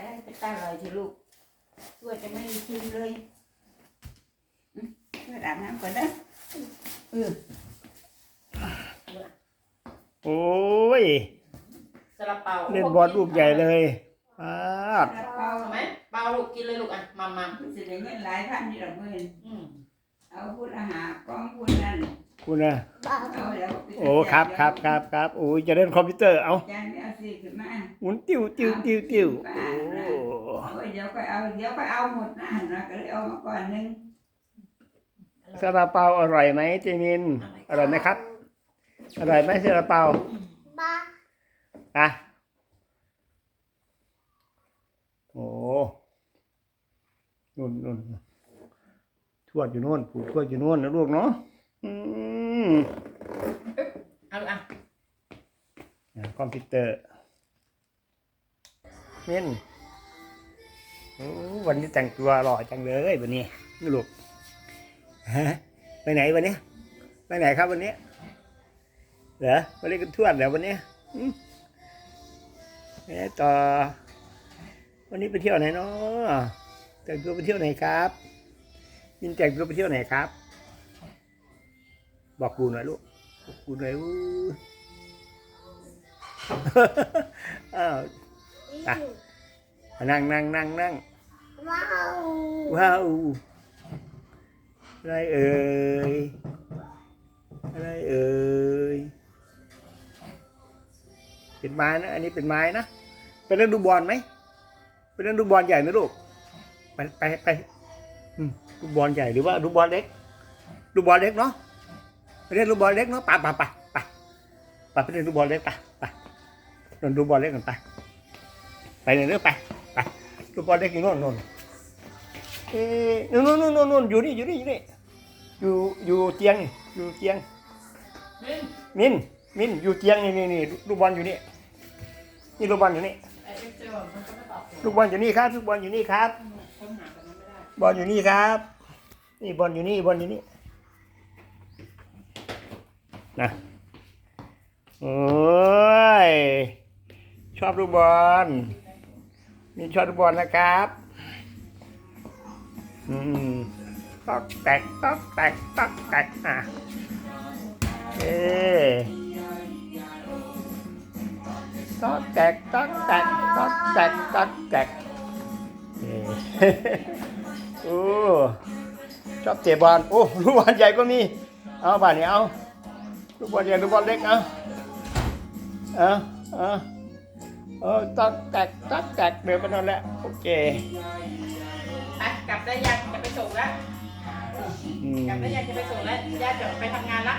อะไรไปตาลอยสิลูกตัวจะไม่มีกินเลยอืมไปอาบน้ำก่อนนะเออโอ้ยซาลาเปาเล่นบอลลูกใหญ่เลยปาดกระเป๋าเอาไหมเปาลูกกินเลยลูกอะมัมมัมคุณสิได้เงินหลายพันที่เราเงินอืมเอาพูดอาหารกองพูดนั่นคุณนะเอาแล้วไปโอ้ครับครับครับครับโอ้ยจะเล่นคอมพิวเตอร์เอา จานไม่เอาสิขึ้นมา หมุนติ้วติ้วติ้วติ้วโอ้โอ้ยเดี๋ยวก็เอาเดี๋ยวก็เอาหมดนะนะก็เลยเอามาก่อนหนึงซาลาเปาอร่อยไหมเจมินอร่อยไหมครับ อร่อยไหมซาลาเปาบ้าอะโอ้นุ่นนุ่นทวดอยู่นู่นผูกทวดอยู่นู่นนะลูกเนาะอืมเอาลูกอะอะคอมพิวเตอร์ มินวันนี้แต่งตัวหล่อจังเลยวันนี้ลูกฮะไปไหนวันนี้ไปไหนครับวันนี้เหรอมาเล่นกันทวดเหรอวันนี้อืมเอ๊ะต่อ วันนี้ไปเที่ยวไหนเนาะแต่งตัวไปเที่ยวไหนครับมินแต่งตัวไปเที่ยวไหนครับ บอกกูหน่อยลูกบอกกูหน่อยอู้อ้าว อะนั่งนั่งนั่งนั่งว้าวว้าวอะไรเอ่ยอะไรเอ่ยเป็นไม้นะ อันนี้เป็นไม้นะไปเล่นดูบอลไหมไปเล่นดูบอลใหญ่ไหมลูกไปไปไปอืมดูบอลใหญ่หรือว่าดูบอลเล็กดูบอลเล็กเนาะไปเล่นดูบอลเล็กเนาะไปไปไปไปไปไปเล่นดูบอลเล็กไปไปเล่นดูบอลเล็กกันไปไป เลยเนอะไปไปดูบอลเล็กอยู่โน่นโน่นเอ๊ะนู่นนู่นนู่นนู่นอยู่นี่อยู่นี่อยู่นี่อยู่อยู่เตียงนี่อยู่เตียงมินมินมินอยู่เตียงนี่นี่นี่ลูกบอลอยู่นี่นี่ลูกบอลอยู่นี่ไอ้เอ็กเซลมันก็ไม่ตอบลูกบอลอยู่นี่ครับลูกบอลอยู่นี่ครับ ค้นหาแต่มันไม่ได้บอลอยู่นี่ครับ นี่บอลอยู่นี่บอลอยู่นี่นะโอ้ยชอบลูกบอล มีชอบลูกบอลนะครับ อืมตอกแตกตอกแตกตอกแตกอะเอ๊ตอกแตกตอกแตกตอกแตกตอกแตกเอ่อโอ้ชอบเตะบอลโอ้ลูกบอลใหญ่ก็มี เอาบ้านนี้เอาลูกบอลใหญ่ลูกบอลเล็กเอาเอาเอา เออตักแตกตักแตกเดินไปนั่นแหละโอเคไปกลับได้ยังจะไปส่งแล้วอืม กลับได้ยังจะไปส่งแล้วย่าจะไปทำงานละ